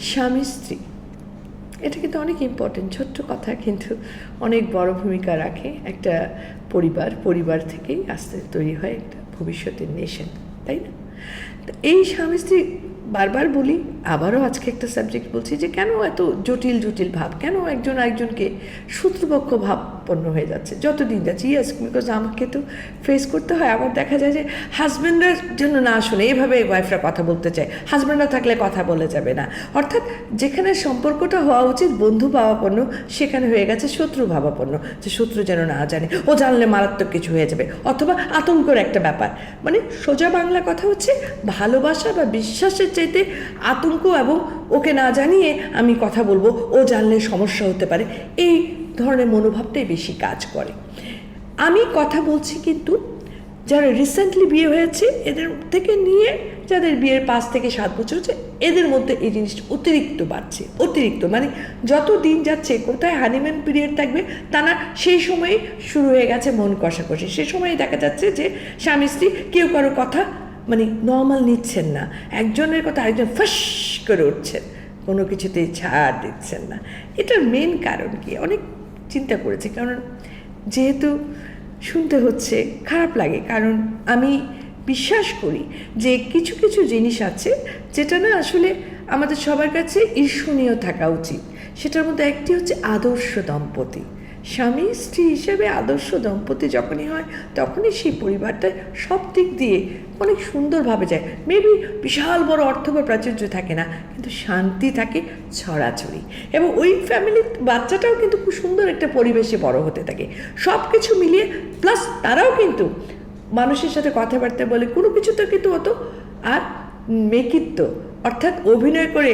স্বামী, স্ত্রী। এটা কিন্তু অনেক ইম্পর্টেন্ট ছোট্ট কথা কিন্তু অনেক বড় ভূমিকা রাখে একটা পরিবার পরিবার থেকেই আস্তে তৈরি হয় একটা ভবিষ্যতের নেশন তাই না? এই স্বামী, স্ত্রী বারবার বলি, আবারও আজকে একটা সাবজেক্ট বলছি যে কেন এত জটিল জটিল ভাব? কেন একজন আরেকজনকে শত্রুপক্ষ ভাবপন্ন হয়ে যাচ্ছে। যত দিন যাচ্ছে ইয়েস বিকজ আমাকে তো ফেস করতে হয়। আবার দেখা যায় যে হাজব্যান্ডের জন্য না শুনে, এভাবে ওয়াইফরা কথা বলতে চায়। হাজব্যান্ডরা থাকলে কথা বলে যাবে না। অর্থাৎ যেখানে সম্পর্কটা হওয়া উচিত, বন্ধু ভাবাপন্ন সেখানে হয়ে গেছে শত্রু ভাবাপন্ন যে শত্রু যেন না জানে, ও জানলে মারাত্মক কিছু হয়ে যাবে। অথবা আতঙ্কর একটা ব্যাপার। মানে সোজা বাংলা কথা হচ্ছে, ভালোবাসা বা বিশ্বাসের চাইতে আতঙ্ক এবং ওকে না জানিয়ে আমি কথা বলব, ও জানলে সমস্যা হতে পারে। এই ধরনের মনোভাবটাই বেশি কাজ করে। আমি কথা বলছি কিন্তু যারা রিসেন্টলি বিয়ে হয়েছে, এদের থেকে নিয়ে যাদের বিয়ের পাঁচ থেকে সাত বছর হচ্ছে, এদের মধ্যে এই জিনিসটা অতিরিক্ত বাড়ছে, অতিরিক্ত। মানে যত দিন যাচ্ছে, কোথায় হানিম্যান পিরিয়ড থাকবে, তা না, সেই সময়ে শুরু হয়ে গেছে মন কষাকষি। সে সময়ে দেখা যাচ্ছে যে স্বামী স্ত্রী কেউ কারও কথা মানে নর্মাল নিচ্ছেন না। একজনের কথা আরেকজন ফাঁস করে উঠছেন। কোনো কিছুতেই ছাড় দিচ্ছেন না। এটার মেন কারণ কি? অনেক চিন্তা করেছে। কারণ যেহেতু শুনতে হচ্ছে, খারাপ লাগে। কারণ আমি বিশ্বাস করি যে কিছু কিছু জিনিস আছে যেটা না আসলে আমাদের সবার কাছে ঈর্ষণীয় থাকা উচিত। সেটার মধ্যে একটি হচ্ছে আদর্শ দম্পতি। স্বামী স্ত্রী হিসেবে আদর্শ দম্পতি যখনই হয়, তখনই সেই পরিবারটা সব দিক দিয়ে অনেক সুন্দরভাবে যায়। মেবি বিশাল বড় অর্থ বা প্রাচুর্য থাকে না, কিন্তু শান্তি থাকে ছড়াছড়ি। এবং ওই ফ্যামিলির বাচ্চাটাও কিন্তু খুব সুন্দর একটা পরিবেশে বড় হতে থাকে। সব কিছু মিলিয়ে প্লাস তারাও কিন্তু মানুষের সাথে কথাবার্তা বলে, কোনো কিছুতে কিন্তু অত আর মেকিত্ব, অর্থাৎ অভিনয় করে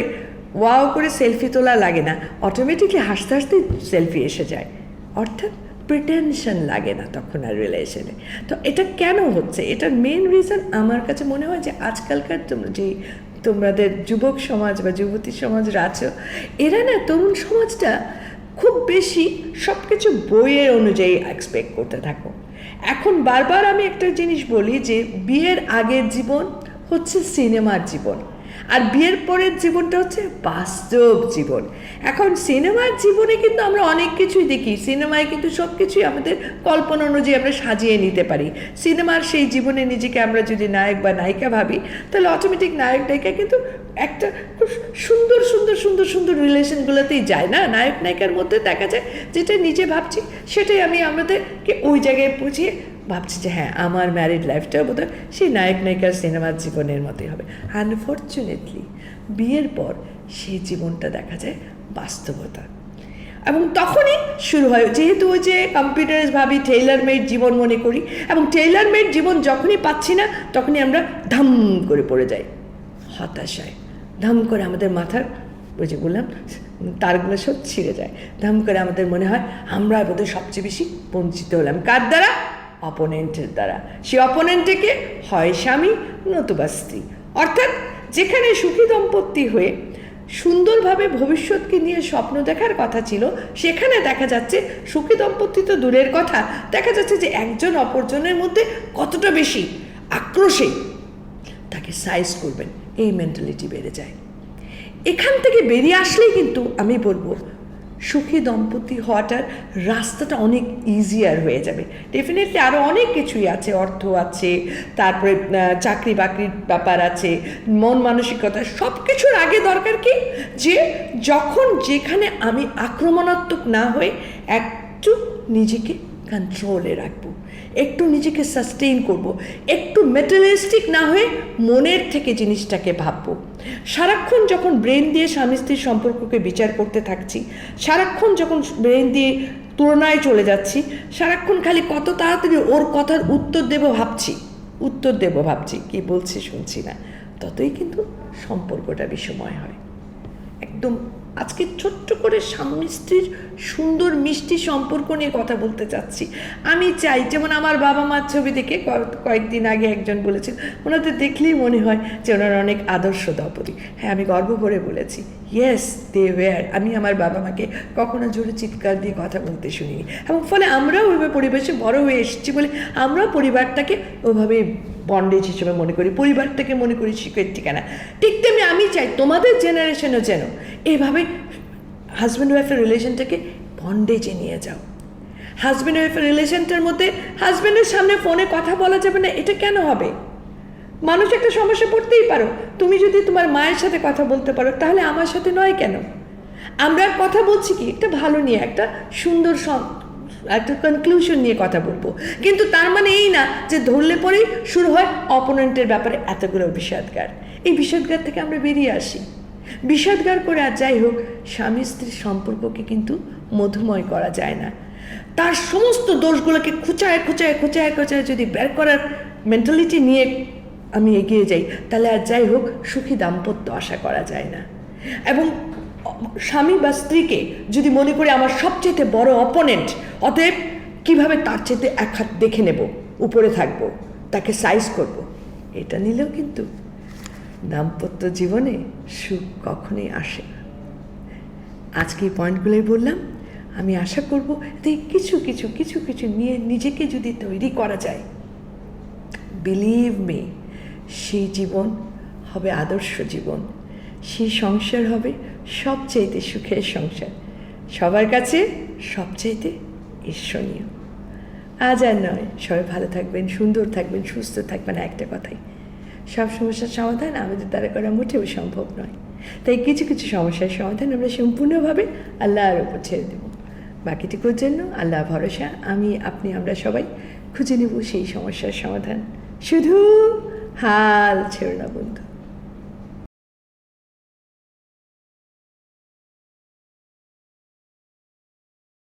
ওয়াও করে সেলফি তোলা লাগে না। অটোমেটিকলি হাসতে হাসতেই সেলফি এসে যায়। অর্থাৎ প্রিটেনশন লাগে না তখন আর রিলেশনে তো এটা কেন হচ্ছে? এটার মেন রিজন আমার কাছে মনে হয় যে আজকালকার যে তোমাদের যুবক সমাজ বা যুবতী সমাজরা আছো, এরা না তরুণ সমাজটা খুব বেশি সব কিছু বইয়ের অনুযায়ী এক্সপেক্ট করতে থাকো। এখন বারবার আমি একটা জিনিস বলি যে বিয়ের আগের জীবন হচ্ছে সিনেমার জীবন। আর বিয়ের পরের জীবনটা হচ্ছে বাস্তব জীবন। এখন সিনেমার জীবনে কিন্তু আমরা অনেক কিছুই দেখি। সিনেমায় কিন্তু সব কিছুই আমাদের কল্পনা অনুযায়ী আমরা সাজিয়ে নিতে পারি। সিনেমার সেই জীবনে নিজেকে আমরা যদি নায়ক বা নায়িকা ভাবি, তাহলে অটোমেটিক নায়ক নায়িকা কিন্তু একটা খুব সুন্দর সুন্দর সুন্দর রিলেশনগুলোতেই যায় না? নায়ক নায়িকার মধ্যে দেখা যায় যেটা নিজে ভাবছি, সেটাই আমি আমাদেরকে ওই জায়গায় পৌঁছিয়ে ভাবছি যে হ্যাঁ আমার ম্যারিড লাইফটাও বোধহয় সেই নায়ক নায়িকার সিনেমার জীবনের মতোই হবে। আনফর্চুনেটলি বিয়ের পর সেই জীবনটা দেখা যায় বাস্তবতা। এবং তখনই শুরু হয়, যেহেতু ওই যে কম্পিউটারাইজ ভাবি টেইলার মেড জীবন মনে করি, এবং টেইলার মেড জীবন যখনই পাচ্ছি না, তখনই আমরা ধাম করে পড়ে যাই, হতাশায়। ধাম করে আমাদের মাথার ওই যে বললাম, তারগুলো সব ছিঁড়ে যায়। ধাম করে আমাদের মনে হয় আমরা বোধহয় সবচেয়ে বেশি বঞ্চিত হলাম। কার দ্বারা? অপোনেন্টের দ্বারা। সে অপোনেন্টকে হয় স্বামী, নতুবা স্ত্রী। অর্থাৎ যেখানে সুখী দম্পতি হয়ে সুন্দরভাবে ভবিষ্যৎকে নিয়ে স্বপ্ন দেখার কথা ছিল, সেখানে দেখা যাচ্ছে সুখী দম্পতি তো দূরের কথা, দেখা যাচ্ছে যে একজন অপরজনের মধ্যে কতটা বেশি আক্রোশে তাকে সাইজ করবেন। এই মেন্টালিটি বেড়ে যায়। এখান থেকে বেরিয়ে আসলেই কিন্তু আমি বলব, সুখী দম্পতি হওয়াটার রাস্তাটা অনেক ইজিয়ার হয়ে যাবে। ডেফিনেটলি আরও অনেক কিছুই আছে, অর্থ আছে, তারপরে চাকরি বাকরির ব্যাপার আছে, মন মানসিকতা সব কিছুর আগে দরকার কি? যে যখন যেখানে আমি আক্রমণাত্মক না হয়ে একটু নিজেকে কন্ট্রোলে রাখব। একটু নিজেকে সাস্টেইন করব। একটু মেটেরিয়ালিস্টিক না হয়ে মনের থেকে জিনিসটাকে ভাববো। সারাক্ষণ যখন ব্রেন দিয়ে স্বামী স্ত্রীর সম্পর্ককে বিচার করতে থাকছি, সারাক্ষণ যখন ব্রেন দিয়ে তুলনায় চলে যাচ্ছি, সারাক্ষণ খালি কত তাড়াতাড়ি ওর কথার উত্তর দেব ভাবছি। উত্তর দেব ভাবছি, কি বলছি শুনছি না। ততই কিন্তু সম্পর্কটা বিষময় হয়। একদম আজকে ছোট্ট করে স্বামী স্ত্রীর সুন্দর মিষ্টি সম্পর্ক নিয়ে কথা বলতে চাচ্ছি। আমি চাই, যেমন আমার বাবা মার ছবি দেখে কয়েকদিন আগে একজন বলেছেন ওনাদের দেখলেই মনে হয় যে ওনার অনেক আদর্শ দম্পতি। হ্যাঁ আমি গর্ব করে বলেছি। ইয়েস দে ওয়ার আমি আমার বাবা মাকে কখনো জোরে চিৎকার দিয়ে কথা বলতে শুনিনি। এবং ফলে আমরাও ওইভাবে পরিবেশে বড় হয়ে এসেছি বলে আমরাও পরিবারটাকে ওভাবে বন্ডেজ হিসেবে মনে করি পরিবারটাকে মনে করি শিখের ঠিকানা। ঠিক তেমনি আমি চাই তোমাদের জেনারেশনও যেন এভাবে হাজব্যান্ড ওয়াইফের রিলেশনটাকে বন্ডেজে নিয়ে যাও। হাজব্যান্ড ওয়াইফের রিলেশনটার মধ্যে হাজব্যান্ডের সামনে ফোনে কথা বলা যাবে না, এটা কেন হবে? মানুষ একটা সমস্যা পড়তেই পারো। তুমি যদি তোমার মায়ের সাথে কথা বলতে পারো, তাহলে আমার সাথে নয় কেন? আমরা কথা বলছি কি? একটা ভালো নিয়ে, একটা সুন্দর একটা কনক্লুশন নিয়ে কথা বলব। কিন্তু তার মানে এই না যে ধরলে পরেই শুরু হয় অপোনেন্টের ব্যাপারে এতগুলো বিষাদগার। এই বিষাদগার থেকে আমরা বেরিয়ে আসি। বিষাদগার করে আর যাই হোক, স্বামী স্ত্রীর সম্পর্ককে কিন্তু মধুময় করা যায় না। তার সমস্ত দোষগুলোকে খুচায় খুচায় খুচায় খুচায় যদি বের করার মেন্টালিটি নিয়ে আমি এগিয়ে যাই, তাহলে আর যাই হোক, সুখী দাম্পত্য আশা করা যায় না। এবং স্বামী বা স্ত্রীকে যদি মনে করি আমার সবচেয়ে বড় অপোনেন্ট অতএব কীভাবে তার চেয়ে এক হাত দেখে নেব, উপরে থাকব, তাকে সাইজ করব, এটা নিলেও কিন্তু দাম্পত্য জীবনে সুখ কখনোই আসে না। আজকে এই পয়েন্টগুলোই বললাম। আমি আশা করব যে কিছু কিছু কিছু কিছু নিয়ে নিজেকে যদি তৈরি করা যায় বিলিভ মি সেই জীবন হবে আদর্শ জীবন। সেই সংসার হবে সবচাইতে সুখের সংসার। সবার কাছে সবচাইতে ঈর্ষণীয়। আজ আর নয়। সবাই ভালো থাকবেন, সুন্দর থাকবেন, সুস্থ থাকবেন একটা কথাই। সব সমস্যার সমাধান আমাদের দ্বারা করা মোটেও সম্ভব নয়। তাই কিছু কিছু সমস্যার সমাধান আমরা সম্পূর্ণভাবে আল্লাহর ওপর ছেড়ে দেব। বাকিটুকুর জন্য আল্লাহ ভরসা, আমি, আপনি, আমরা সবাই খুঁজে নেব সেই সমস্যার সমাধান। শুধু হাল ছেড়ো না বন্ধু।